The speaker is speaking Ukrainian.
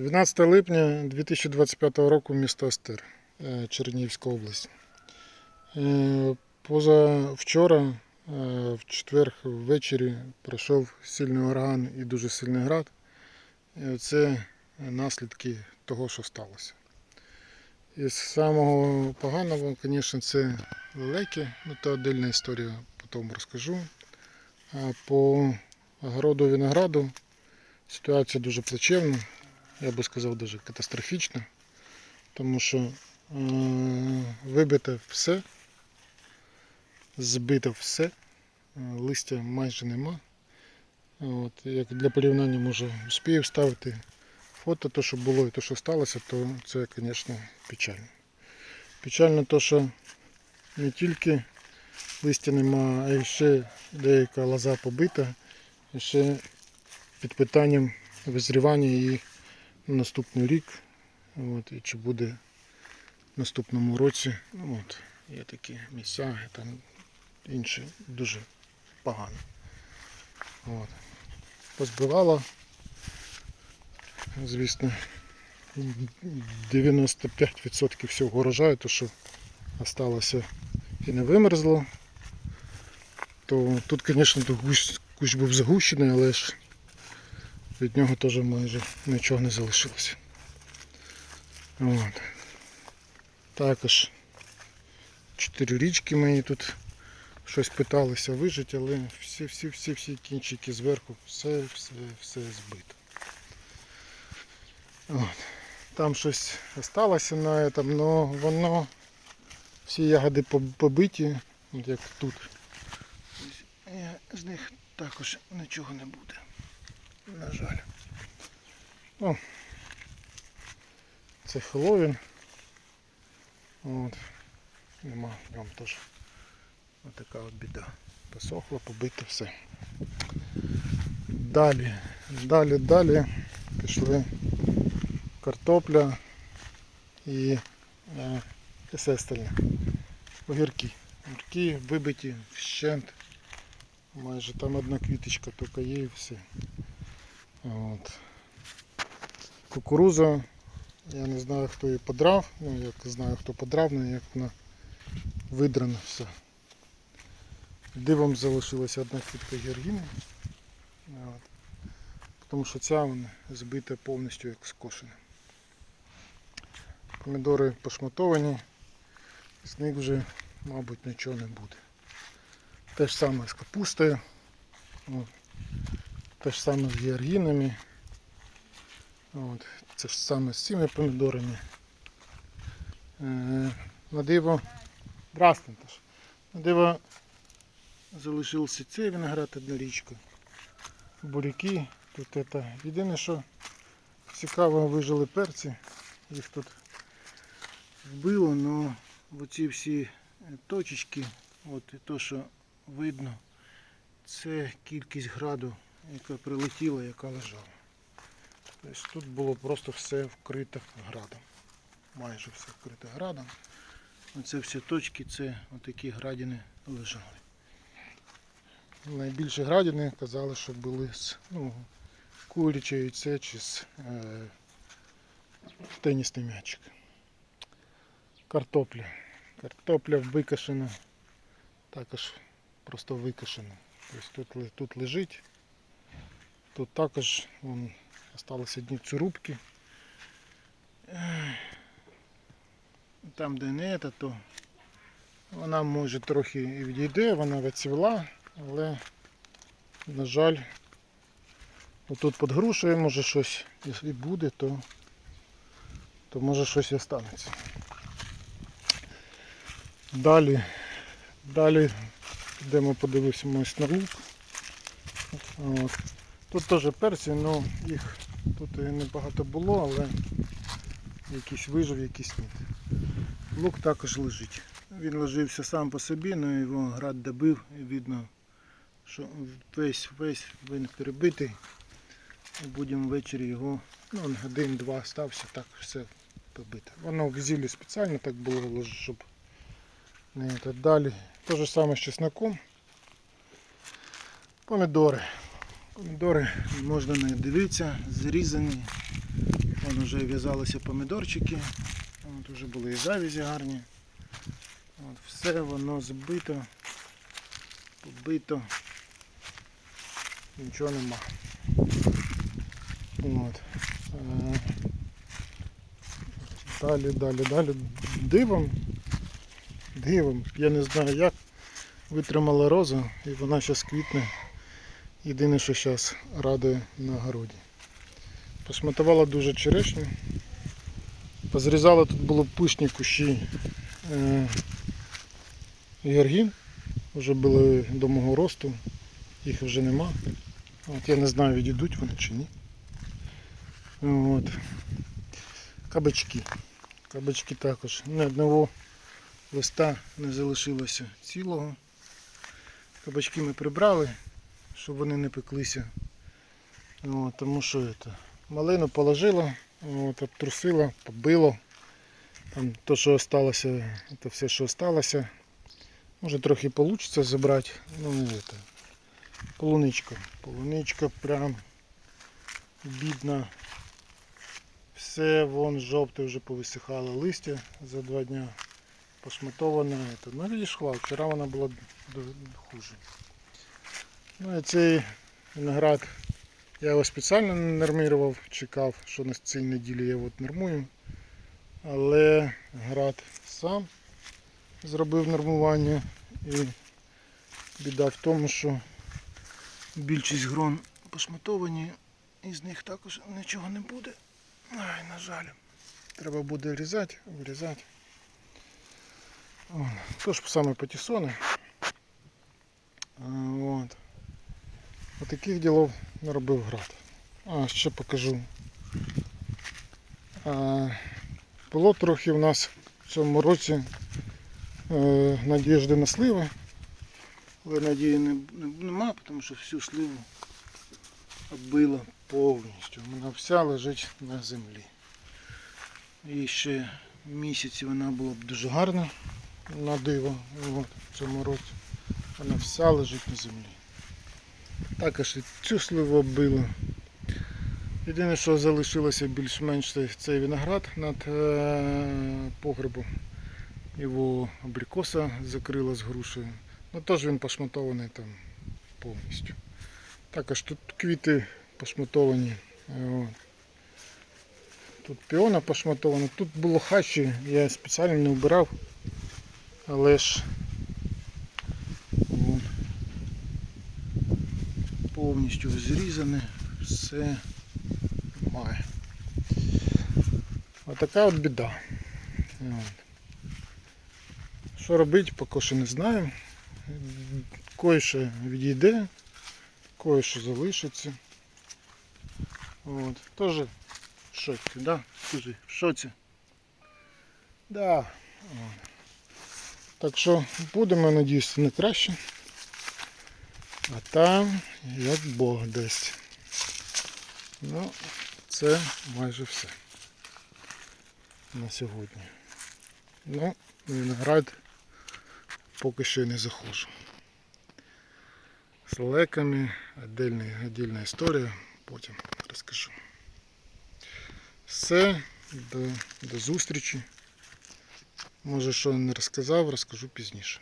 12 липня 2025 року місто Остер, е, Чернігівська область. Е, Позавчора, е, в четвер ввечері, пройшов сильний ураган і дуже сильний град. Це наслідки того, що сталося. І з самого поганого, звісно, це лелеки, ну то отдельна історія, потім розкажу. По огороду винограду ситуація дуже плачевна я би сказав, даже катастрофічно, тому що е, вибите все, збите все, е, листя майже нема. От, як для порівняння може успію вставити фото, то, що було і то, що сталося, то це, звісно, печально. Печально то, що не тільки листя нема, а й ще деяка лоза побита, і ще під питанням визрівання її наступний рік. От, і чи буде в наступному році. От, є такі місця, там інші дуже погано. От. Позбивало, звісно, 95% всього урожаю, то що залишилося і не вимерзло. То тут, звісно, кущ, кущ був загущений, але ж від нього теж майже нічого не залишилося. От. Також чотири річки мої тут щось питалися вижити, але всі, всі, всі, всі кінчики зверху, все, все, все збито. От. Там щось залишилося на этом, но воно всі ягоди побиті, як тут. І З них також нічого не буде. На жаль. О, це Хеллоуін. От. Нема в теж отака от біда. Посохло, побито все. Далі, далі, далі пішли картопля і е, все. Огірки. Огірки вибиті вщент. Майже там одна квіточка тільки є і все. От. Кукуруза, я не знаю хто її подрав, ну як знаю хто подрав, але як вона видрана все. Дивом залишилася одна квітка георгіни. От. Тому що ця вона збита повністю як скошена. Помідори пошматовані, з них вже, мабуть, нічого не буде. Те ж саме з капустою. От. Те ж саме з георгінами. От. Це ж саме з цими помідорами. Е, на диво. Здравствуйте. На диво залишився цей виноград однорічка. Буряки. Тут это. Єдине, що цікаво вижили перці. Їх тут вбило, але оці всі точечки, от і то, що видно, це кількість граду, яка прилетіла, яка лежала. Тобто тут було просто все вкрите градом. Майже все вкрите градом. Оце всі точки, це отакі градини лежали. Найбільші градини казали, що були з ну, куряче яйце чи з е, тенісний м'ячик. Картопля. Картопля викашена. Також просто викашена. Тобто тут, тут лежить. Тут також вон, осталися одні цурубки. Там, де не це, то вона може трохи і відійде, вона відцвіла, але, на жаль, тут під грушею може щось, якщо буде, то, то може щось і останеться. Далі, далі йдемо подивимося на лук. От. Тут теж перці, але їх тут і небагато було, але якийсь вижив, якийсь ні. Лук також лежить. Він ложився сам по собі, але його град добив і видно, що весь весь він перебитий. Будемо ввечері його, ну он один-два стався, так все побите. Воно в зілі спеціально так було, щоб не так далі. Те ж саме з чесноком. Помідори. Помідори можна не дивитися, зрізані. Вон вже в'язалися помідорчики. От вже були і завязі гарні. От, все воно збито, побито. Нічого нема. От. Е, Далі, далі, далі. Дивом. Дивом. Я не знаю як. Витримала роза і вона зараз квітне. Єдине, що зараз радує на городі. Посматувала дуже черешню. Позрізала тут було пишні кущі е, георгін. Вже були до мого росту, їх вже нема. От я не знаю, відійдуть вони чи ні. От. Кабачки. Кабачки також. Ні одного листа не залишилося цілого. Кабачки ми прибрали, щоб вони не пеклися. От, тому що це, малину положила, от, обтрусила, побило. Там то, що осталося, це все, що осталося. Може трохи вийде забрати. Ну, це. Полуничка. Полуничка прям бідна. Все вон жовте вже повисихало листя за два дня. Пошматоване. Ну відійшла. Вчора вона була хуже. Ну і цей виноград я його спеціально не нормував, чекав, що на цій неділі я от нормую. Але град сам зробив нормування і біда в тому, що більшість грон пошматовані і з них також нічого не буде. Ай, на жаль. Треба буде різати, вирізати. Тож саме патісони. От. Отаких ділов наробив град. А, ще покажу. Було трохи в нас в цьому році е, надіжди на сливи. Але надії не, не, нема, тому що всю сливу оббило повністю. Вона вся лежить на землі. І ще місяці вона була б дуже гарна на диво от, в цьому році. Вона вся лежить на землі. Також і цю сливу. Єдине, що залишилося більш-менш цей виноград над е, погребом. Його абрикоса закрила з грушею. Ну теж він пошматований там повністю. Також тут квіти пошматовані. е. Тут піона пошматована. Тут було хащі, я спеціально не вбирав. Але ж повністю зрізане, все має. Отака от біда. Що робити, поки що не знаю. Кое-що відійде, кое-що залишиться. От. Тоже в шоці, да? Скажи, в шоці. Да. Так що будемо, надіюся, не краще. А там як Бог дасть. Ну, це майже все на сьогодні. Ну, виноград поки що не заходжу. З леками, отдельна історія, потім розкажу. Все, до, до зустрічі. Може, що не розказав, розкажу пізніше.